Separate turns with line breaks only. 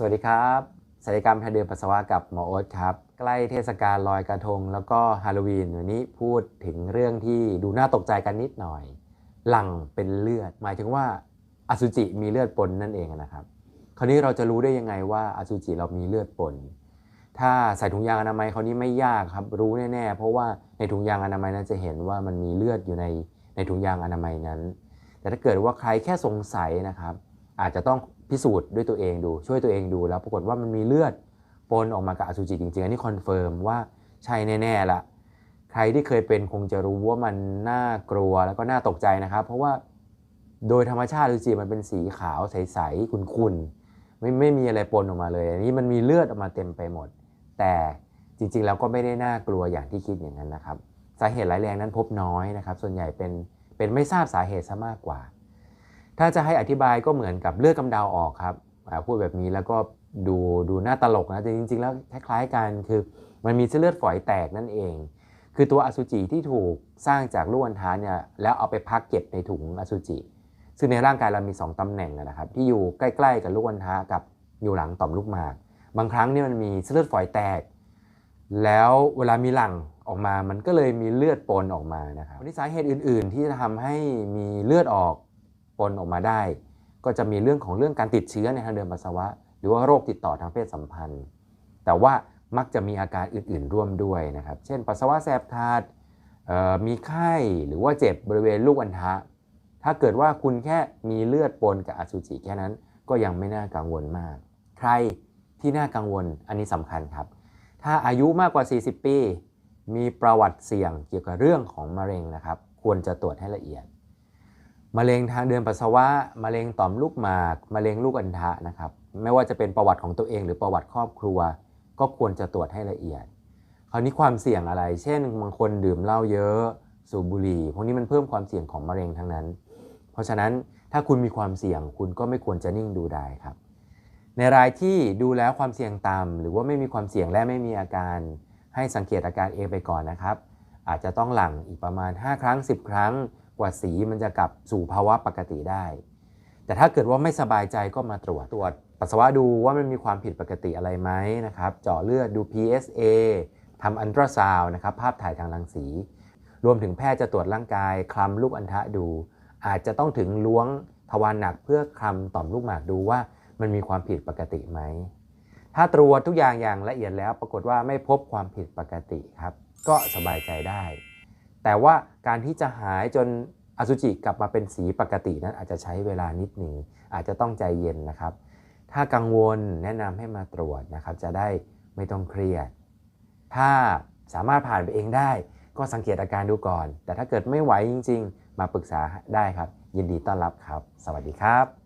สวัสดีครับศัลยกรรมทางเดินปัสสาวะกับหมอโอ๊ตครับ ใกล้เทศกาลลอยกระทง แล้วก็ฮาโลวีนวันนี้พูดถึงเรื่องที่ดูน่าตกใจกันนิดหน่อย หลังเป็นเลือด หมายถึงว่าอสุจิมีเลือดปนนั่นเองนะครับ คราวนี้เราจะรู้ได้ยังไงว่าอสุจิเรามีเลือดปน ถ้าใส่ถุงยางอนามัยคราวนี้ไม่ยากครับ รู้แน่ๆ เพราะว่าในถุงยางอนามัยนั้นจะเห็นว่ามันมีเลือดอยู่ในในถุงยางอนามัยนั้น แต่ถ้าเกิดว่าใครแค่สงสัยนะครับ อาจจะต้อง พิสูจน์ด้วยตัวเองดู ช่วยตัวเองดูแล้วปรากฏว่ามันมีเลือดปนออกมากับอสุจิจริงๆ อันนี้คอนเฟิร์มว่าใช่แน่ๆละใครที่เคยเป็นคงจะรู้ว่ามันน่ากลัวแล้วก็น่าตกใจนะครับ เพราะว่าโดยธรรมชาติอสุจิมันเป็นสีขาวใสๆขุ่นๆไม่ไม่มีอะไรปนออกมาเลย อันนี้มันมีเลือดออกมาเต็มไปหมด แต่จริงๆแล้วก็ไม่ได้น่ากลัวอย่างที่คิดอย่างนั้นนะครับ สาเหตุร้ายแรงนั้นพบน้อยนะครับ ส่วนใหญ่เป็นเป็นไม่ทราบสาเหตุซะมากกว่า ถ้าจะให้อธิบายก็เหมือนกับเลือดกำเดาออกครับพูดแบบนี้แล้วก็ดูดูน่าตลกนะแต่จริง ๆ แล้วคล้ายๆกันคือมันมีเส้นเลือดฝอยแตกนั่นเอง คือตัวอสุจิที่ถูกสร้างจากลูกอัณฑะเนี่ยแล้วเอาไปพักเก็บในถุงอสุจิ ซึ่งในร่างกายเรามี 2ตำแหน่งนะครับที่อยู่ใกล้ๆกับลูกอัณฑะกับอยู่หลังต่อมลูกหมาก บางครั้งเนี่ยมันมีเส้นเลือดฝอยแตก แล้วเวลามีหลังออกมามันก็เลยมีเลือดปนออกมานะครับวันนี้สาเหตุอื่น ๆ ที่จะทำให้มีเลือดออก ปนออกมาได้ ก็จะมีเรื่องของเรื่องการติดเชื้อในทางเดินปัสสาวะ หรือว่าโรคติดต่อทางเพศสัมพันธ์ แต่ว่ามักจะมีอาการอื่นๆร่วมด้วยนะครับ เช่น ปัสสาวะแสบคาดมีไข้หรือว่าเจ็บบริเวณลูกอัณฑะถ้าเกิดว่าคุณแค่มีเลือดปนกับอสุจิแค่นั้น ก็ยังไม่น่ากังวลมาก ใครที่น่ากังวลอันนี้สำคัญครับ ถ้าอายุมากกว่า 40 ปี มีประวัติเสี่ยงเกี่ยวกับเรื่องของมะเร็งนะครับ ควรจะตรวจให้ละเอียด มะเร็งทางเดินปัสสาวะมะเร็งต่อมลูกหมากมะเร็งลูกอัณฑะนะครับไม่ว่าจะเป็นประวัติของตัวเองหรือประวัติครอบครัว ก็ควรจะตรวจให้ละเอียด คราวนี้ความเสี่ยงอะไร เช่นบางคนดื่มเหล้าเยอะสูบบุหรี่พวกนี้มันเพิ่มความเสี่ยงของมะเร็งทั้งนั้น เพราะฉะนั้นถ้าคุณมีความเสี่ยงคุณก็ไม่ควรจะนิ่งดูได้ครับ ในรายที่ดูแล้วความเสี่ยงต่ำหรือว่าไม่มีความเสี่ยงและไม่มีอาการ ให้สังเกตอาการเองไปก่อนนะครับ อาจจะต้องหลั่งอีกประมาณ 5 ครั้ง 10 ครั้ง กว่าสีมันจะกลับสู่ภาวะปกติได้ แต่ถ้าเกิดว่าไม่สบายใจก็มาตรวจตรวจปัสสาวะดูว่ามันมีความผิดปกติอะไรไหมนะครับเจาะเลือดดู PSA ทำอันตราซาวนะครับภาพถ่ายทางรังสี รวมถึงแพทย์จะตรวจร่างกาย คลำลูกอัณฑะดู อาจจะต้องถึงล้วงทวารหนักเพื่อคลำต่อมลูกหมากดูว่ามันมีความผิดปกติไหม ถ้าตรวจทุกอย่างอย่างละเอียดแล้วปรากฏว่าไม่พบความผิดปกติครับ ก็สบายใจได้ แต่ว่าการที่จะหายจนอสุจิกลับมาเป็นสีปกตินั้นอาจจะใช้เวลานิดหนึ่งอาจจะต้องใจเย็นนะครับ ถ้ากังวลแนะนำให้มาตรวจนะครับ จะได้ไม่ต้องเครียด ถ้าสามารถผ่านไปเองได้ ก็สังเกตอาการดูก่อน แต่ถ้าเกิดไม่ไหวจริง ๆ มาปรึกษาได้ครับ ยินดีต้อนรับครับ สวัสดีครับ